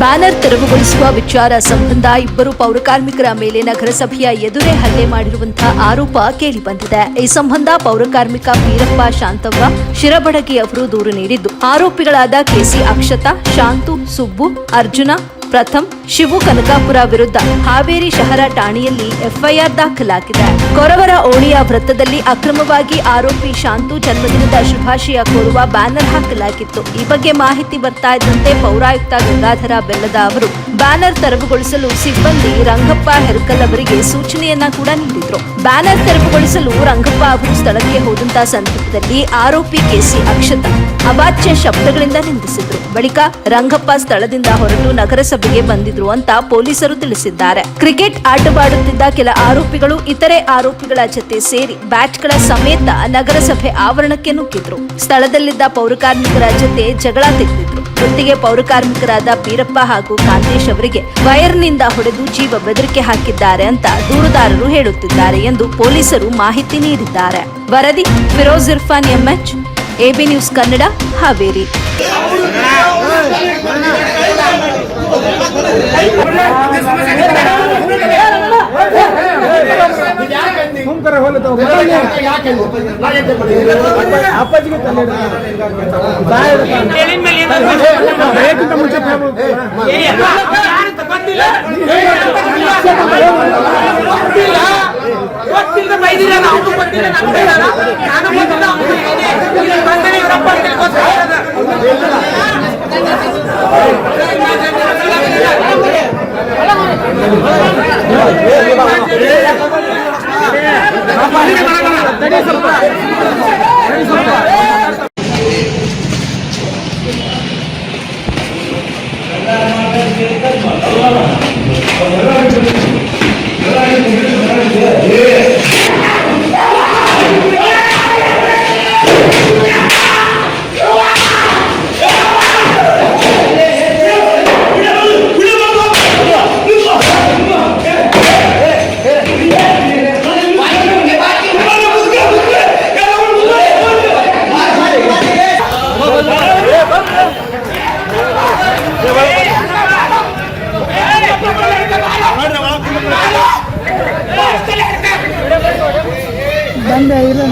Banner ತೆರವುಗೊಳಿಸುವ ವಿಚಾರ ಸಂಬಂಧ ಇಬ್ಬರು ಪೌರಕಾರ್ಮಿಕರ ಮೇಲೆ ನಗರಸಭೆಯ ಎದುರೇ ಹಲ್ಲೆ ಮಾಡಿರುವಂತಹ ಆರೋಪ ಕೇಳಿಬಂದಿದೆ. ಈ ಸಂಬಂಧ ಪೌರಕಾರ್ಮಿಕ ವೀರಪ್ಪ ಶಾಂತವ್ವ ಶಿರಬಡಗಿ ಅವರು ದೂರು ನೀಡಿದ್ದು. ಆರೋಪಿಗಳಾದ ಕೆಸಿ ಅಕ್ಷತಾ, ಶಾಂತು, ಸುಬ್ಬು, ಅರ್ಜುನ ಪ್ರಥಮ್ ಶಿವು ಕನಕಾಪುರ ವಿರುದ್ಧ ಹಾವೇರಿ ಶಹರ ಠಾಣೆಯಲ್ಲಿ ಎಫ್ಐಆರ್ ದಾಖಲಾಗಿದೆ. ಕೊರವರ ಓಣಿಯ ವೃತ್ತದಲ್ಲಿ ಅಕ್ರಮವಾಗಿ ಆರೋಪಿ ಶಾಂತು ಜನ್ಮದಿನದ ಶುಭಾಶಯ ಕೋರುವ ಬ್ಯಾನರ್ ಹಾಕಲಾಗಿತ್ತು. ಈ ಬಗ್ಗೆ ಮಾಹಿತಿ ಬರ್ತಾ ಇದ್ದಂತೆ ಪೌರಾಯುಕ್ತ ಗಂಗಾಧರ ಬೆಲ್ಲದ ಅವರು ಬ್ಯಾನರ್ ತೆರವುಗೊಳಿಸಲು ಸಿಬ್ಬಂದಿ ರಂಗಪ್ಪ ಹೆರ್ಕಲ್ ಅವರಿಗೆ ಸೂಚನೆಯನ್ನ ಕೂಡ ನೀಡಿದ್ರು. ಬ್ಯಾನರ್ ತೆರವುಗೊಳಿಸಲು ರಂಗಪ್ಪ ಅವರು ಸ್ಥಳಕ್ಕೆ ಹೋದಂತಹ ಸಂದರ್ಭದಲ್ಲಿ ಆರೋಪಿ ಕೆಸಿ ಅಕ್ಷತಾ ಅವಾಚ್ಯ ಶಬ್ದಗಳಿಂದ ನಿಂದಿಸಿದ್ರು. ಬಳಿಕ ರಂಗಪ್ಪ ಸ್ಥಳದಿಂದ ಹೊರಟು ನಗರಸಭೆಗೆ ಬಂದಿದ್ರು ಅಂತ ಪೊಲೀಸರು ತಿಳಿಸಿದ್ದಾರೆ. ಕ್ರಿಕೆಟ್ ಆಟವಾಡುತ್ತಿದ್ದ ಕೆಲ ಆರೋಪಿಗಳು ಇತರೆ ಆರೋಪಿಗಳ ಜತೆ ಸೇರಿ ಬ್ಯಾಟ್ಗಳ ಸಮೇತ ನಗರಸಭೆ ಆವರಣಕ್ಕೆ ನುಗ್ಗಿದ್ರು. ಸ್ಥಳದಲ್ಲಿದ್ದ ಪೌರಕಾರ್ಮಿಕರ ಜತೆ ಜಗಳ ತೆಗೆದಿದ್ರು. ಜೊತೆಗೆ ಪೌರಕಾರ್ಮಿಕರಾದ ಬೀರಪ್ಪ ಹಾಗೂ ಕಾಂತೇಶ್ ಅವರಿಗೆ ವೈರ್ನಿಂದ ಹೊಡೆದು ಜೀವ ಬೆದರಿಕೆ ಹಾಕಿದ್ದಾರೆ ಅಂತ ದೂರುದಾರರು ಹೇಳುತ್ತಿದ್ದಾರೆ ಎಂದು ಪೊಲೀಸರು ಮಾಹಿತಿ ನೀಡಿದ್ದಾರೆ. ವರದಿ Firoz Irfan MH AB news Kannada Haveri ಸುಮ್ಕರ ಹೋಗ್ಲಿ ತಗೋ. ಅಪ್ಪಾಜಿಗೆ ತಲೆ ಬಾಯ್ ರೇಟಿಂದ ಮುಂಚೆ ಗೊತ್ತಿಲ್ಲ ಬೈದಿಲ್ಲ ನಾವು ಗೊತ್ತಿಲ್ಲ ನಮ್ಗೆ ಹೇಳಿದಾರ. ನಾನು ಗೊತ್ತಿಲ್ಲ ಅವ್ನು ಏನೇ ಇಲ್ಲಿ ಬಂದರೆ ಇವರಪ್ಪ ಅಂತ ತಿಳ್ಕೊತಾರೆ. ಸ್ವಲ್ಪ എന്തായാലും